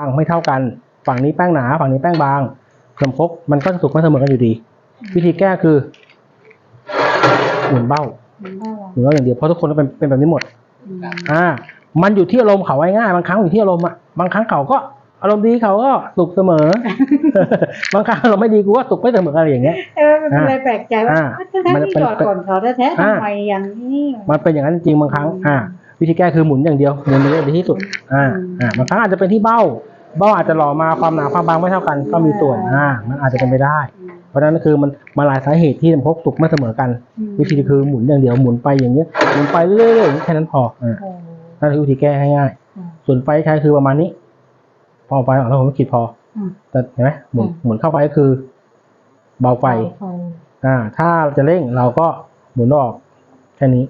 างไม่เท่ากัน ฝั่งนี้แป้งหนา ฝั่งนี้แป้งบางขนมครกมันก็จะสุกไม่เสมอกันอยู่ดี วิธีแก้คือหมุนเบ้ามันได้หรอหมุนเบ้าอย่างเดียวเพราะทุกคนเป็นเป็นแบบนี้หมดอืมอ่า มันอยู่ที่อารมณ์เขาง่ายๆบางครั้งอยู่ที่อารมณ์อะบางครั้งเขาก็อารมณ์ดีเขาก็สุกเสมอ บางครั้งอารมณ์ไม่ดีกูก็สุกไม่เสมออะไรอย่างเงี้ยเออมันเป็นอะไรแปลกใจว่าอ่าถ้ามันที่เป็นหยอดก่อนเขาแท้ๆอ่าทำไมอย่างนี้มันเป็นอย่างนั้นจริงๆบางครั้ง อ่า วิธีแก้คือหมุนอย่างเดียวหมุนอย่างเดียวดีที่สุดอ่าอ่าบางครั้งอาจจะเป็นที่เบ้า เบ้าอาจจะหล่อมาความหนาความบางไม่เท่ากัน ก็มีส่วนอ่ามันอาจจะเป็นไปได้อืมเพราะฉะนั้นคือมันมาหลายสาเหตุที่ขนมครกสุกไม่เสมอกันอืมวิธีคือหมุนอย่างเดียวหมุนไปอย่างเงี้ยหมุนไปเรื่อยๆอย่างนี้แค่นั้นพออ่าโอ้นั่นคือวิธีแก้ง่ายอืมๆส่วนไฟใช้คือประมาณนี้ พอไฟออกแล้วผมก็ขีดพออืมแต่เห็นไหมหมุนอืมหมุนเข้าไปก็คือ เบาไฟไฟ อ่า ถ้าจะเร่งเราก็หมุนออกแค่นี้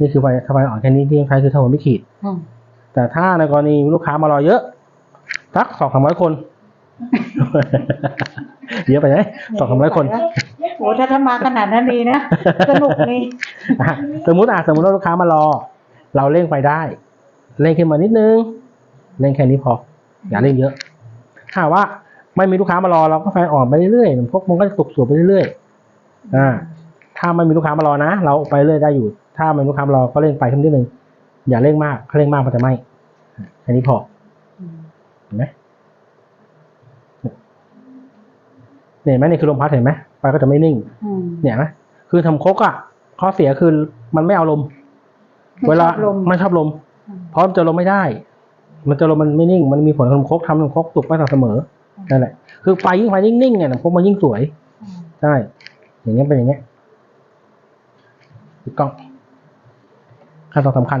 นี่คือไฟถ้าไฟอ่อนแค่นี้ที่ต้องใช้คือถ้าผมไม่ขีดอืมแต่ถ้าในกรณีลูกค้ามารอเยอะสักสองสามร้อยคนเยอะไปไหมสองสามร้อยคนโอ้ถ้าถ้ามาขนาดนั้นดีนะสนุกนี่อะสมมุติอะสมมติว่าลูกค้ามารอ เราเร่งไฟได้ เร่งขึ้นมานิดนึง เร่งแค่นี้พอ อย่าเร่งเยอะ ถ้าว่าไม่มีลูกค้ามารอเราก็ไฟอ่อนไปเรื่อยๆพวกมันก็จะสุกสวยไปเรื่อยๆอ่า ถ้าไม่มีลูกค้ามารอนะ เราไปเรื่อยได้อยู่ ถ้าไม่มีลูกค้ามารอก็เร่งไฟขึ้นนิดนึงอย่าเร่งมากถ้าเร่งมากมันจะไหม้แค่นี้พออืมเห็นไหมเนี่ยเห็นไหมนี่คือลมพัดเห็นไหมไฟก็จะไม่นิ่งอืมเนี่ยนะคือทำโคกอะข้อเสียคือมันไม่เอาลมไม่เวลาชอบลมไม่ชอบลมอืมเพราะมันจะลมไม่ได้ มันจะลมมันไม่นิ่ง มันมีผลกับขนมครกทำขนมครกสุกไม่สม่ำเสมอนั่นแหละคือไฟยิ่งไฟยิ่งนิ่งเนี่ยขนมครกมันยิ่งสวยอืมใช่อย่างเงี้ยเป็นอย่างเงี้ย ถูกต้องขั้นตอนสำคัญ